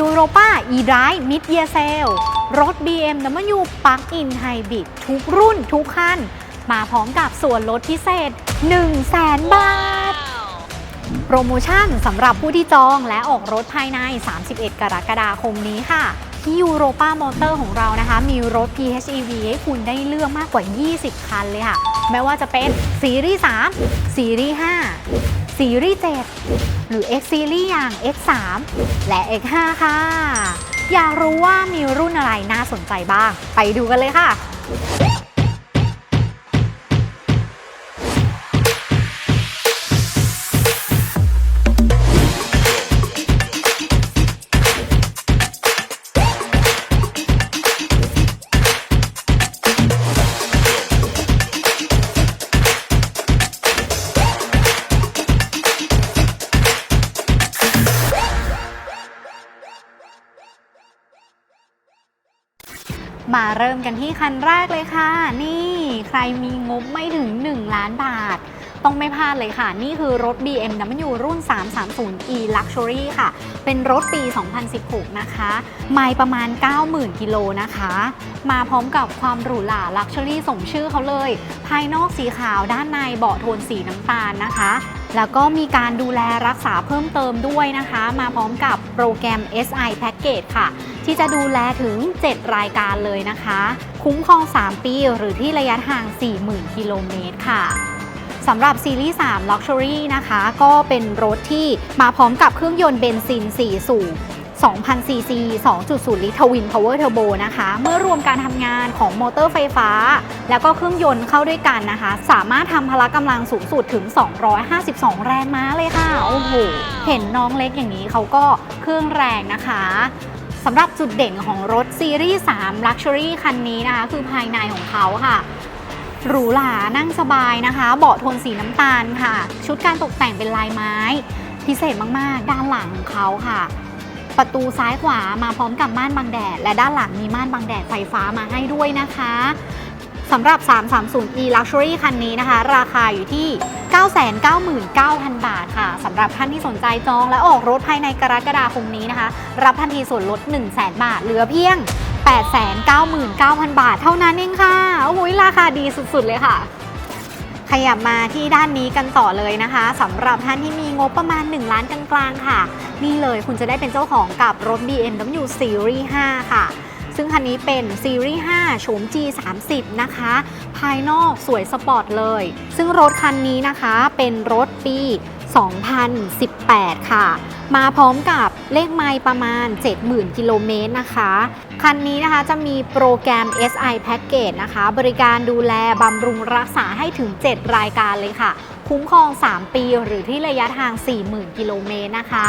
Europa e-Drive Mid Year Sale รถ BMW Plug-in Hybrid ทุกรุ่นทุกคัน มาพร้อมกับส่วนลดพิเศษ 100,000 บาท โปรโมชั่นสำหรับผู้ที่จองและออกรถภายใน 31 กรกฎาคมนี้ค่ะที่ยูโรป a ามอเตอร์ของเรานะคะ มีรถ PHEV ให้คุณได้เลือกมากกว่า 20 คันเลยค่ะ ไม่ว่าจะเป็นซีรีส์ 3 ซีรีส์ 5 ซีรีส์ 7 หรือ X Series อย่าง X3 และ X5 ค่ะ อยากรู้ว่ามีรุ่นอะไรน่าสนใจบ้าง ไปดูกันเลยค่ะ เริ่มกันที่คันแรกเลยค่ะ นี่ใครมีงบไม่ถึง 1 ล้านบาท ต้องไม่พลาดเลยค่ะ นี่คือรถ BMW รุ่น 330e Luxury ค่ะ เป็นรถปี 2016 นะคะไมล์ประมาณ 90,000 กิโลนะคะ มาพร้อมกับความหรูหรา Luxury สมชื่อเขาเลย ภายนอกสีขาวด้านในเบาะโทนสีน้ำตาลนะคะ แล้วก็มีการดูแลรักษาเพิ่มเติมด้วยนะคะ มาพร้อมกับโปรแกรม SI Package ค่ะ ที่จะดูแลถึง 7 รายการเลยนะคะ คุ้มครอง 3 ปีหรือที่ระยะทาง 40,000 กิโลเมตรค่ะสำหรับซีรีส์3 Luxury นะคะ ก็เป็นรถที่มาพร้อมกับเครื่องยนต์เบนซิน 4 สูบ 2,000ซีซี2.0 ลิตรทวินพาวเวอร์เทอร์โบนะคะ เมื่อรวมการทำงานของมอเตอร์ไฟฟ้า แล้วก็เครื่องยนต์เข้าด้วยกันนะคะ สามารถทำพละกำลังสูงสุดถึง 252 แรงม้าเลยค่ะ โอ้โห เห็นน้องเล็กอย่างนี้เขาก็เครื่องแรงนะคะสำหรับจุดเด่นของรถซีรีส์ 3 Luxury คันนี้นะคะ คือภายในของเขาค่ะหรูหรานั่งสบายนะคะ เบาะโทนสีน้ำตาลค่ะ ชุดการตกแต่งเป็นลายไม้ พิเศษมาก ๆ ด้านหลังของเขาค่ะ ประตูซ้ายขวามาพร้อมกับม่านบังแดด และด้านหลังมีม่านบังแดดไฟฟ้ามาให้ด้วยนะคะสำหรับ 330e Luxury คันนี้นะคะ ราคาอยู่ที่ 999,000 บาทค่ะสำหรับท่านที่สนใจจองและออกรถภายในกรกฎาคมนี้นะคะ รับทันทีส่วนลด 100,000 บาท เหลือเพียง 899,000 บาทเท่านั้นเองค่ะ โอ้โหราคาดีสุดๆเลยค่ะ ขยับมาที่ด้านนี้กันต่อเลยนะคะสำหรับท่านที่มีงบประมาณ 1 ล้านกลางๆค่ะ นี่เลยคุณจะได้เป็นเจ้าของกับรถ BMW Series 5 ค่ะซึ่งคันนี้เป็น Series 5โฉม G30 นะคะ ภายนอกสวยสปอร์ตเลย ซึ่งรถคันนี้นะคะเป็นรถปี 2018 ค่ะ มาพร้อมกับเลขไมล์ประมาณ 70,000 กิโลเมตรนะคะ คันนี้นะคะจะมีโปรแกรม SI Package นะคะ บริการดูแลบำรุงรักษาให้ถึง 7 รายการเลยค่ะ คุ้มครอง 3 ปีหรือที่ระยะทาง 40,000 กิโลเมตรนะคะ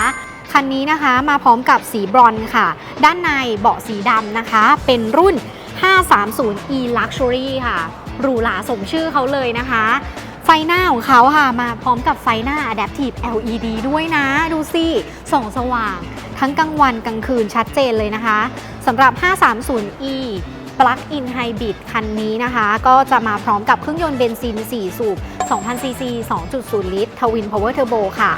คันนี้นะคะมาพร้อมกับสีบรอนซ์ค่ะ ด้านในเบาะสีดำนะคะ เป็นรุ่น 530e Luxury ค่ะหรูหราสมชื่อเขาเลยนะคะ ไฟหน้าของเขาค่ะ มาพร้อมกับไฟหน้า Adaptive LED ด้วยนะ ดูสิส่องสว่าง ทั้งกลางวันกลางคืนชัดเจนเลยนะคะสำหรับ 530e Plug-in Hybrid คันนี้นะคะ ก็จะมาพร้อมกับเครื่องยนต์เบนซิน 4 สูบ 2,000ซีซี2.0 ลิตร Twin Power Turbo ค่ะ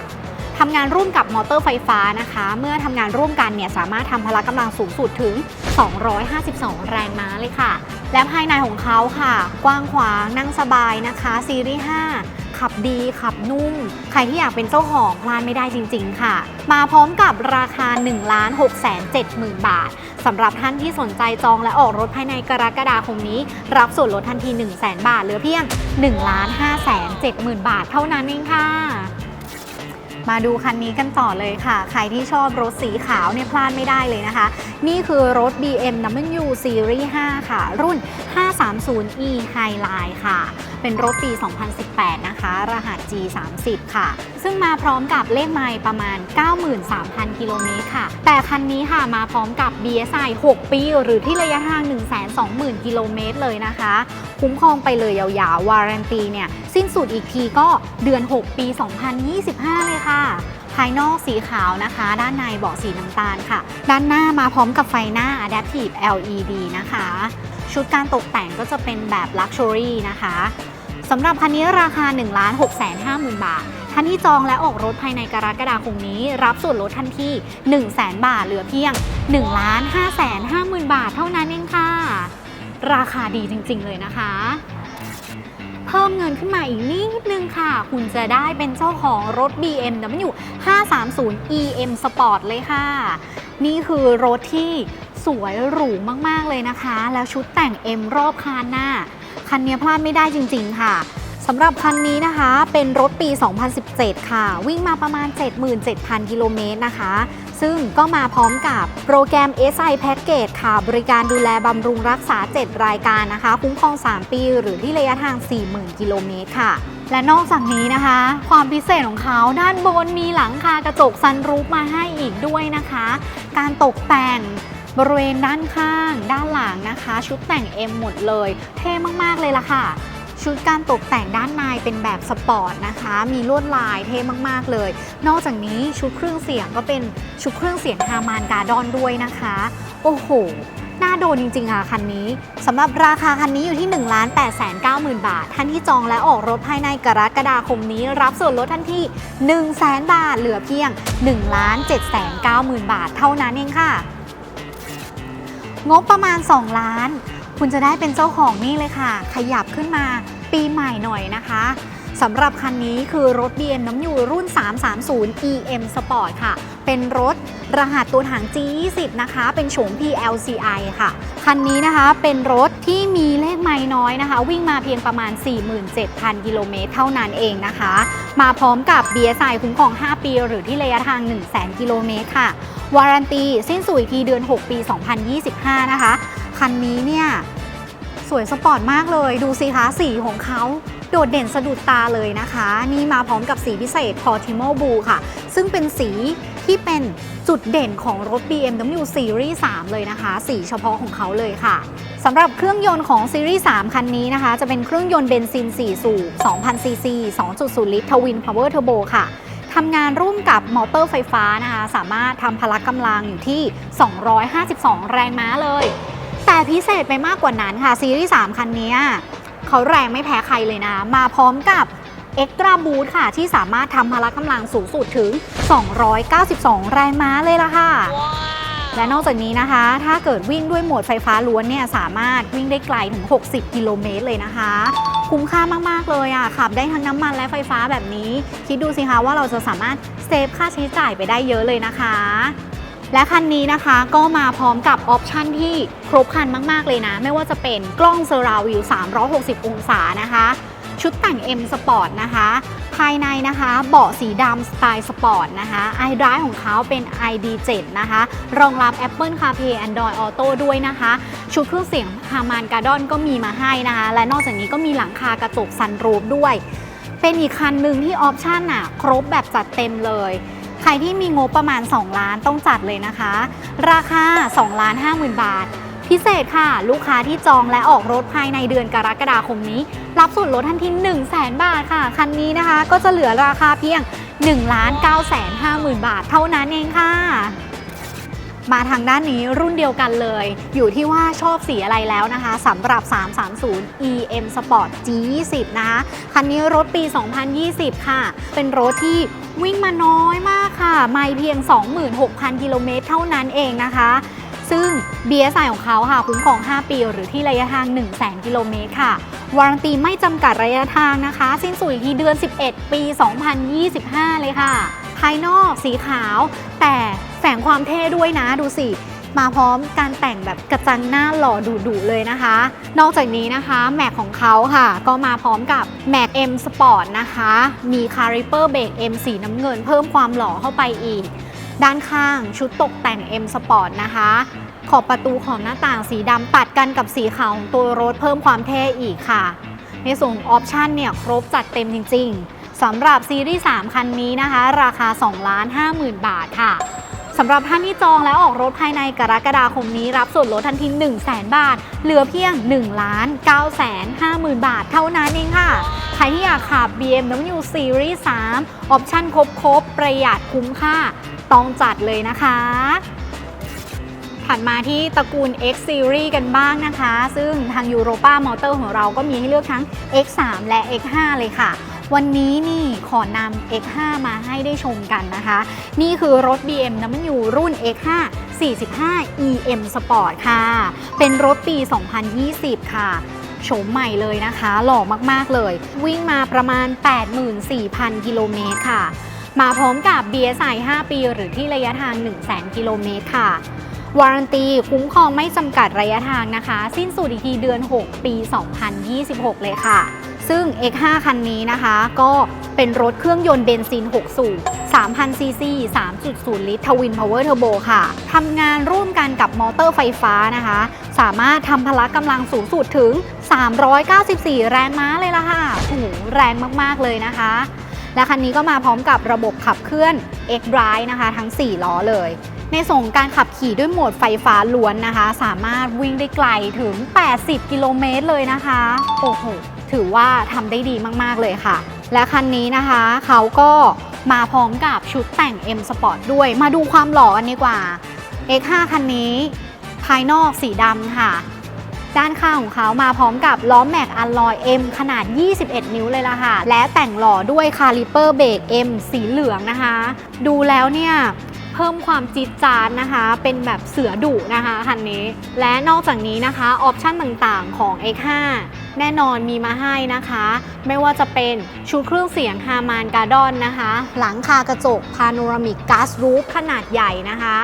ทำงานร่วมกับมอเตอร์ไฟฟ้านะคะ เมื่อทำงานร่วมกันเนี่ยสามารถทำพละกำลังสูงสุดถึง 252 แรงม้าเลยค่ะ และภายในของเขาค่ะ กว้างขวางนั่งสบายนะคะ ซีรีส์ 5 ขับดี ขับนุ่ม ใครที่อยากเป็นเจ้าของพลาดไม่ได้จริง ๆ ค่ะ มาพร้อมกับราคา 1 6 7 0 0 0 0 บาทสำหรับท่านที่สนใจจองและออกรถภายในกรกฎาคมนี้ รับส่วนลดทันที 1 0 0 0 0 0 บาทเหลือเพียง 1 5 7 0 0 0 0 บาทเท่านั้นเองค่ะ มาดูคันนี้กันต่อเลยค่ะ ใครที่ชอบรถสีขาวเนี่ยพลาดไม่ได้เลยนะคะ นี่คือรถ BMW Series 5 ค่ะ รุ่น 530e Highline ค่ะ เป็นรถปี 2018 นะคะ รหัส G30 ค่ะ ซึ่งมาพร้อมกับเลขไมล์ประมาณ 93,000 กิโลเมตรค่ะ แต่คันนี้ค่ะมาพร้อมกับ BSI 6 ปี หรือที่ระยะทาง 120,000 กิโลเมตรเลยนะคะ คุ้มครองไปเลยยาวๆ วารันตีเนี่ย สิ้นสุดอีกทีก็เดือน 6 ปี 2025 เลยค่ะภายนอกสีขาวนะคะ ด้านในเบาะสีน้ำตาลค่ะ ด้านหน้ามาพร้อมกับไฟหน้า Adaptive LED นะคะ ชุดการตกแต่งก็จะเป็นแบบ Luxury นะคะสำหรับคันนี้ราคา 1 6 5 0 0 0 0 บาทท่านที่จองและออกรถภายในกรกฎาคมนี้ รับส่วนลดทันที1 0 0 0 0แบาทเหลือเพียง1ล้าน5 5 0 0 0 บาทเท่านั้นเองค่ะ ราคาดีจริงๆเลยนะคะ เพิ่มเงินขึ้นมาอีกนิดนึงค่ะ คุณจะได้เป็นเจ้าของรถ BMW 530 EM Sport เลยค่ะ นี่คือรถที่ สวยหรูมากๆเลยนะคะ แล้วชุดแต่ง M รอบคันหน้า คันนี้พลาดไม่ได้จริง ๆ ค่ะสำหรับคันนี้นะคะเป็นรถปี 2017 ค่ะ วิ่งมาประมาณ 77,000 กิโลเมตรนะคะ ซึ่งก็มาพร้อมกับโปรแกรม SI Package ค่ะ บริการดูแลบำรุงรักษา 7 รายการนะคะ คุ้มครอง 3 ปี หรือที่ระยะทาง 40,000 กิโลเมตรค่ะ และนอกจากนี้นะคะ ความพิเศษของเขาด้านบนมีหลังคากระจกซันรูฟมาให้อีกด้วยนะคะ การตกแต่ง บริเวณด้านข้าง ด้านหลังนะคะ ชุดแต่ง M หมดเลย เท่มากๆเลยล่ะค่ะ ชุดการตกแต่งด้านในเป็นแบบสปอร์ตนะคะ มีลวดลายเท่มากๆเลย นอกจากนี้ชุดเครื่องเสียงก็เป็นชุดเครื่องเสียงฮามานการ์ดอนด้วยนะคะ โอ้โหน่าโดนจริงๆค่ะคันนี้สำหรับราคาคันนี้อยู่ที่ 1 8 9 0 0 0 0บาท ท่านที่จองและออกรถภายในกรกฎาคมนี้ รับส่วนลดทันที1 0 0 0 0 0 บาท เหลือเพียง 1 7 9 0 0 0 0 บาท เท่านั้นเองค่ะ งบประมาณ 2 ล้าน คุณจะได้เป็นเจ้าของนี่เลยค่ะ ขยับขึ้นมาปีใหม่หน่อยนะคะ สำหรับคันนี้คือรถ BMW รุ่น 330 EM Sport ค่ะ เป็นรถรหัสตัวถัง G20 นะคะ เป็นโฉม PLCI ค่ะ คันนี้นะคะเป็นรถที่มีเลขไม้น้อยนะคะ วิ่งมาเพียงประมาณ 47,000 กิโลเมตรเท่านั้นเองนะคะ มาพร้อมกับ BSI คุ้มครอง 5 ปี หรือที่ระยะทาง 100,000 กิโลเมตรค่ะ วารันตีสิ้นสุดทีเดือน 6 ปี 2025 นะคะ คันนี้เนี่ยสวยสปอร์ตมากเลย ดูสิคะสีของเขา โดดเด่นสะดุดตาเลยนะคะ นี่มาพร้อมกับสีพิเศษ Portimo Blue ค่ะ ซึ่งเป็นสีที่เป็นจุดเด่นของรถ BMW Series 3 เลยนะคะ สีเฉพาะของเขาเลยค่ะ สำหรับเครื่องยนต์ของ Series 3 คันนี้นะคะ จะเป็นเครื่องยนต์เบนซิน 4 สูบ 2,000ซีซี2.0 ลิตรทวินพาวเวอร์เทอร์โบค่ะทำงานร่วมกับมอเตอร์ไฟฟ้านะคะ สามารถทำพละกำลังอยู่ที่ 252 แรงม้าเลย แต่พิเศษไปมากกว่านั้นค่ะซีรีส์3คันนี้ เขาแรงไม่แพ้ใครเลยนะ มาพร้อมกับ Extra Boost ค่ะ ที่สามารถทำพละกำลังสูงสุดถึง 292 แรงม้าเลยล่ะค่ะ และนอกจากนี้นะคะ ถ้าเกิดวิ่งด้วยโหมดไฟฟ้าล้วนเนี่ยสามารถวิ่งได้ไกลถึง 60 กิโลเมตรเลยนะคะ คุ้มค่ามาก ๆ เลยอะขับได้ทั้งน้ำมันและไฟฟ้าแบบนี้ คิดดูสิคะว่าเราจะสามารถเซฟค่าใช้จ่ายไปได้เยอะเลยนะคะ และคันนี้นะคะก็มาพร้อมกับออปชันที่ครบครันมาก ๆ เลยนะ ไม่ว่าจะเป็นกล้องเซอร์ราวิว 360 องศานะคะ ชุดแต่ง M Sport นะคะ ภายในนะคะเบาะสีดำสไตล์สปอร์ตนะคะไอดรายของเขาเป็น ID7 นะคะ รองรับ Apple CarPlay Android Auto ด้วยนะคะ ชุดเครื่องเสียงฮามานการ์ดอนก็มีมาให้นะคะ และนอกจากนี้ก็มีหลังคากระจกซันรูฟด้วย เป็นอีกคันหนึ่งที่ออปชันอะครบแบบจัดเต็มเลย รที่มีงบประมาณ 2 ล้านต้องจัดเลยนะคะ ราคา2ล้าน5 0,000 บาท พิเศษค่ะ ลูกค้าที่จองและออกรถภายในเดือนกรกฎาคมนี้ รับส่วนลดทันที1 0 0 0 0แบาทค่ะ คันนี้นะคะก็จะเหลือราคาเพียง1,950,000 บาท เท่านั้นเองค่ะ มาทางด้านนี้รุ่นเดียวกันเลย อยู่ที่ว่าชอบสีอะไรแล้วนะคะสำหรับ 330 EM Sport G20 นะคะคันนี้รถปี 2020 ค่ะ เป็นรถที่วิ่งมาน้อยมากค่ะ ไม่เพียง 26,000 กิโลเมตรเท่านั้นเองนะคะซึ่ง BSI ของเขาค่ะคุ้มครอง 5 ปี หรือที่ระยะทาง 100,000 กิโลเมตรค่ะ วารันตีไม่จำกัดระยะทางนะคะ สิ้นสุดอีกทีเดือน 11 ปี 2025 เลยค่ะ ภายนอกสีขาว แต่แฝงความเท่ด้วยนะดูสิ มาพร้อมการแต่งแบบกระจังหน้าหล่อดุๆเลยนะคะ นอกจากนี้นะคะ แม็กของเขาค่ะ ก็มาพร้อมกับแม็ก M Sport นะคะ มีคาริเปอร์เบรก M สีน้ำเงิน เพิ่มความหล่อเข้าไปอีก ด้านข้างชุดตกแต่ง M Sport นะคะขอบประตูของหน้าต่างสีดำตัดกันกับสีขาวของตัวรถเพิ่มความเท่อีกค่ะ ในส่วนของออปชันเนี่ยครบจัดเต็มจริง ๆ สำหรับซีรีส์3คันนี้นะคะ ราคา 2 ล้าน 5 0,000 บาทค่ะสำหรับท่านที่จองแล้วออกรถภายในกรกฎาคมนี้รับส่วนลดทันที 1 0 0 0 0 0 บาท เหลือเพียง1ล้าน9 5 0 0 0 บาทเท่านั้นเองค่ะ ใครที่อยากขับ BMW Series 3 ออปชั่นครบๆประหยัดคุ้มค่า ต้องจัดเลยนะคะถัดมาที่ตระกูล X Series กันบ้างนะคะ ซึ่งทาง Europa Motor ของเราก็มีให้เลือกทั้ง X3 และ X5 เลยค่ะ วันนี้นี่ขอนำ X5 มาให้ได้ชมกันนะคะ นี่คือรถ BMW รุ่น X5 45 EM Sport ค่ะ เป็นรถปี 2020 ค่ะโฉมใหม่เลยนะคะ หล่อมาก ๆ เลย วิ่งมาประมาณ 84,000 กิโลเมตรค่ะ มาพร้อมกับ BSI 5 ปี หรือที่ระยะทาง 100,000 กิโลเมตรค่ะ วารันตีคุ้มครองไม่จำกัดระยะทางนะคะ สิ้นสุดอีกทีเดือน 6 ปี 2026 เลยค่ะ ซึ่ง X5 คันนี้นะคะ ก็เป็นรถเครื่องยนต์เบนซิน 6 สูบ 3,000 ซีซี 3.0 ลิตรทวินพาวเวอร์เทอร์โบค่ะ ทำงานร่วมกันกับมอเตอร์ไฟฟ้านะคะ สามารถทำพละกำลังสูงสุดถึง 394 แรงม้าเลยล่ะค่ะโอ้โหแรงมาก ๆ เลยนะคะ และคันนี้ก็มาพร้อมกับระบบขับเคลื่อน X Drive นะคะ ทั้ง 4 ล้อเลยในส่งการขับขี่ด้วยโหมดไฟฟ้าล้วนนะคะ สามารถวิ่งได้ไกลถึง 80 กิโลเมตรเลยนะคะ โอ้โห ถือว่าทำได้ดีมากๆเลยค่ะ และคันนี้นะคะเขาก็มาพร้อมกับชุดแต่ง M Sport ด้วย มาดูความหล่อกันดีกว่า X5 คันนี้ ภายนอกสีดำค่ะ ด้านข้างของเขามาพร้อมกับล้อแม็กอัลลอย M ขนาด 21 นิ้วเลยล่ะค่ะ และแต่งหล่อด้วยคาลิเปอร์เบรก M สีเหลืองนะคะ ดูแล้วเนี่ย เพิ่มความจี๊ดจ๊าดนะคะ เป็นแบบเสือดุนะคะคันนี้ และนอกจากนี้นะคะออปชั่นต่างๆของ X5 แน่นอนมีมาให้นะคะ ไม่ว่าจะเป็นชุดเครื่องเสียงฮามานการ์ดอนนะคะ หลังคากระจกพาโนรามิกกาซรูฟขนาดใหญ่นะคะ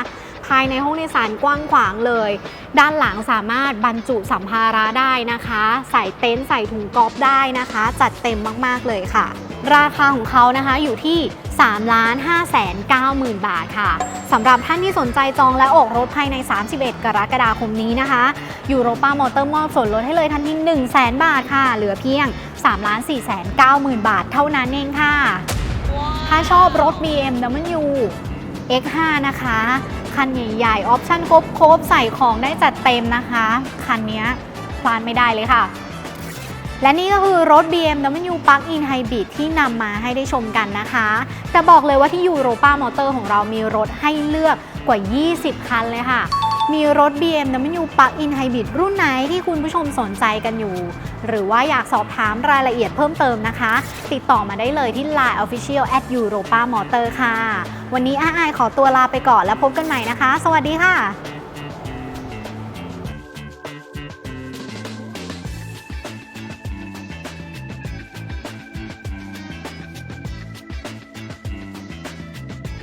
ภายในห้องโดยสารกว้างขวางเลย ด้านหลังสามารถบรรจุสัมภาระได้นะคะ ใส่เต็นท์ใส่ถุงกอล์ฟได้นะคะ จัดเต็มมากๆเลยค่ะ ราคาของเขานะคะอยู่ที่3 5 9 0 0 0 บาทค่ะสำหรับท่านที่สนใจจองและออกรถภายใน 31 กรกฎาคมนี้นะคะยูโรป้ามอเตอร์มอบส่วนลดให้เลยทันที1 0 0 0 0 0 บาทค่ะ เหลือเพียง 3 4 9 0 0 0 0 บาทเท่านั้นเองค่ะ ถ้าชอบรถ BMW X5 นะคะ คันใหญ่ๆ ออปชั่นครบๆ ใส่ของได้จัดเต็มนะคะ คันนี้พลาดไม่ได้เลยค่ะ และนี่ก็คือรถ BMW Plug-in Hybrid ที่นำมาให้ได้ชมกันนะคะ แต่บอกเลยว่าที่ยูโรป้ามอเตอร์ของเรามีรถให้เลือกกว่า 20 คันเลยค่ะ มีรถ BMW Plug-in Hybrid รุ่นไหนที่คุณผู้ชมสนใจกันอยู่ หรือว่าอยากสอบถามรายละเอียดเพิ่มเติมนะคะ ติดต่อมาได้เลยที่ Line Official at Europa Motor ค่ะ วันนี้อ้าอายขอตัวลาไปก่อนแล้วพบกันใหม่นะคะ สวัสดีค่ะ